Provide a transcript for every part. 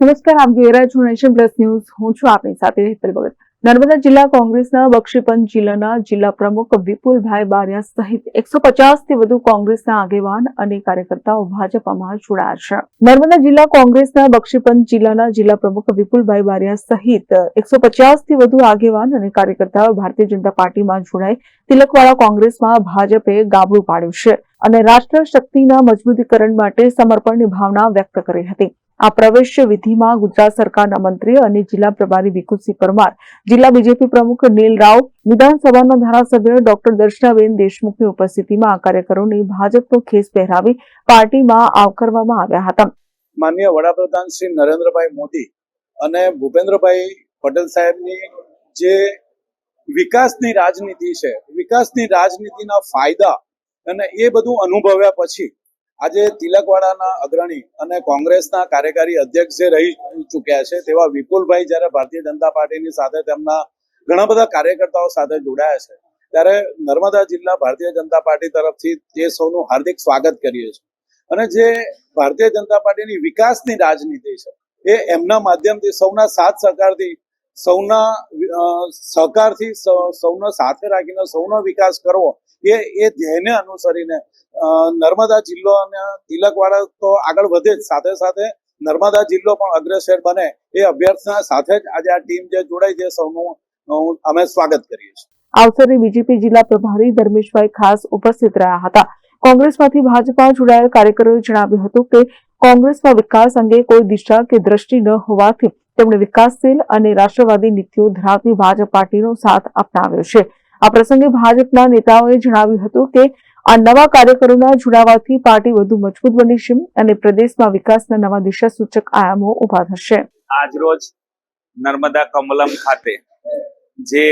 નમસ્કાર, આપ જોઈ રહ્યા છો નેશન પ્લસ ન્યૂઝ. હું છું આપની સાથે હેતલ ભગત. નર્મદા જિલ્લા કોંગ્રેસના બક્ષીપંચ જિલ્લાના જિલ્લા પ્રમુખ વિપુલભાઈ બારિયા સહિત એકસો થી વધુ કોંગ્રેસના આગેવાન અને કાર્યકર્તાઓ ભાજપમાં જોડાયા છે. નર્મદા જિલ્લા કોંગ્રેસના બક્ષીપંચ જિલ્લાના જિલ્લા પ્રમુખ વિપુલભાઈ બારિયા સહિત એકસો થી વધુ આગેવાન અને કાર્યકર્તાઓ ભારતીય જનતા પાર્ટીમાં જોડાઈ તિલકવાડા કોંગ્રેસમાં ભાજપે ગાબડું પાડ્યું છે અને રાષ્ટ્ર શક્તિના મજબૂતીકરણ માટે સમર્પણની ભાવના વ્યક્ત કરી હતી. આ પ્રવેશ વિધિમાં ગુજરાત સરકારના મંત્રી અને જિલ્લા પ્રભારી ભીખુસિંહ પરમાર, જિલ્લા બીજેપી પ્રમુખ નીલ રાવ વિધાનસભાના ધારાસભ્ય ડોક્ટર દર્શનાબેન દેશમુખની ઉપસ્થિતિમાં આ કાર્યકરોને ભાજપનો ખેસ પહેરાવી પાર્ટીમાં આવકારવામાં આવ્યા હતા. માનનીય વડાપ્રધાન શ્રી નરેન્દ્રભાઈ મોદી અને ભૂપેન્દ્રભાઈ પટેલ સાહેબની જે વિકાસની રાજનીતિ છે, વિકાસની રાજનીતિના ફાયદા અને એ બધું અનુભવ્યા પછી આજે તિલકવાડાના અગ્રણી અને કોંગ્રેસના કાર્યકારી અધ્યક્ષ જે રહી ચૂક્યા છે તેવા વિપુલભાઈ જ્યારે ભારતીય જનતા પાર્ટીની સાથે તેમના ઘણા બધા કાર્યકર્તાઓ સાથે જોડાયા છે, ત્યારે નર્મદા જિલ્લા ભારતીય જનતા પાર્ટી તરફથી તે સૌનું હાર્દિક સ્વાગત કરીએ છીએ. અને જે ભારતીય જનતા પાર્ટીની વિકાસની રાજનીતિ છે, એ એમના માધ્યમથી સૌના સાથ સહકારથી સૌના સહકારથી સૌનો સાથે રાખીને સૌનો વિકાસ કરવો, એ એ ધ્યેયને અનુસરીને નર્મદા જિલ્લો અને તિલકવાડા તો આગળ વધે જ. સાથે સાથે નર્મદા જિલ્લો પણ અગ્રેસર બને. એ અભ્યર્થના સાથે જ આજે આ ટીમ જે જોડાઈ છે સૌનું અમે સ્વાગત કરીએ છીએ. અવસરે બીજેપી જિલ્લા પ્રભારી ધર્મેશભાઈ ખાસ ઉપસ્થિત રહ્યા હતા. કોંગ્રેસમાંથી ભાજપમાં જોડાયેલ કાર્યકરોએ જણાવ્યું હતું કે કોંગ્રેસમાં વિકાસ અંગે કોઈ દિશા કે દ્રષ્ટિ ન હોવાથી તેમણે વિકાસશીલ અને રાષ્ટ્રવાદી નીતિઓ ધરાવતી ભાજપ પાર્ટીનો સાથ અપનાવ્યો છે. આ પ્રસંગે ભાજપના નેતાઓએ જણાવ્યું હતું કે, આ નવા કાર્યકરોના જોડાવાથી પાર્ટી વધુ મજબૂત બની છે અને પ્રદેશમાં વિકાસના નવા દિશા સૂચક આયામો ઊભા થશે. આજરોજ નર્મદા કમલમ ખાતે જે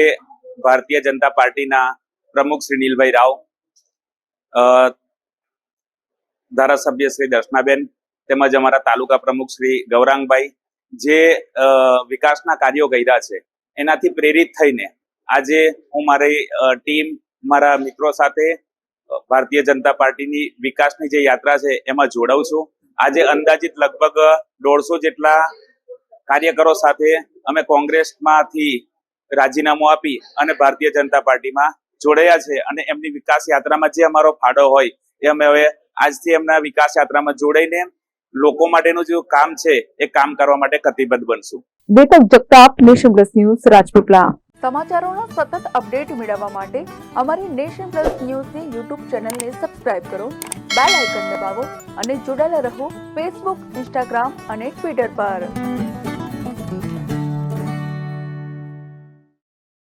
ભારતીય જનતા પાર્ટીના પ્રમુખ શ્રી નીલભાઈ રાવ ધારાસભ્ય શ્રી દર્શનાબેન તેમજ અમારા તાલુકા પ્રમુખ શ્રી ગૌરાંગભાઈ જે વિકાસના કાર્યો કર્યા છે, એનાથી પ્રેરિત થઈને આજે હું મારી ટીમ મારા મિત્રો સાથે ભારતીય જનતા પાર્ટીની વિકાસની જે યાત્રા છે એમાં જોડાઉં છું. આજે અંદાજિત લગભગ દોઢસો જેટલા કાર્યકરો સાથે અમે કોંગ્રેસમાંથી રાજીનામું આપી અને ભારતીય જનતા પાર્ટીમાં જોડાયા છે અને એમની વિકાસ યાત્રામાં જે અમારો ફાળો હોય એ અમે હવે આજથી એમના વિકાસ યાત્રામાં જોડાઈને લોકો માટેનું જે કામ છે એ કામ કરવા માટે કતિબદ્ધ બનશું. Deepak Jagtap Nation Plus News Rajpipla. સમાચારોનો સતત અપડેટ મેળવવા માટે અમારી નેશન પ્લસ ન્યૂઝની યુટ્યુબ ચેનલને સબસ્ક્રાઇબ કરો બેલ આઇકન દબાવો અને જોડાયેલા રહો ફેસબુક ઇન્સ્ટાગ્રામ અને ટ્વિટર પર.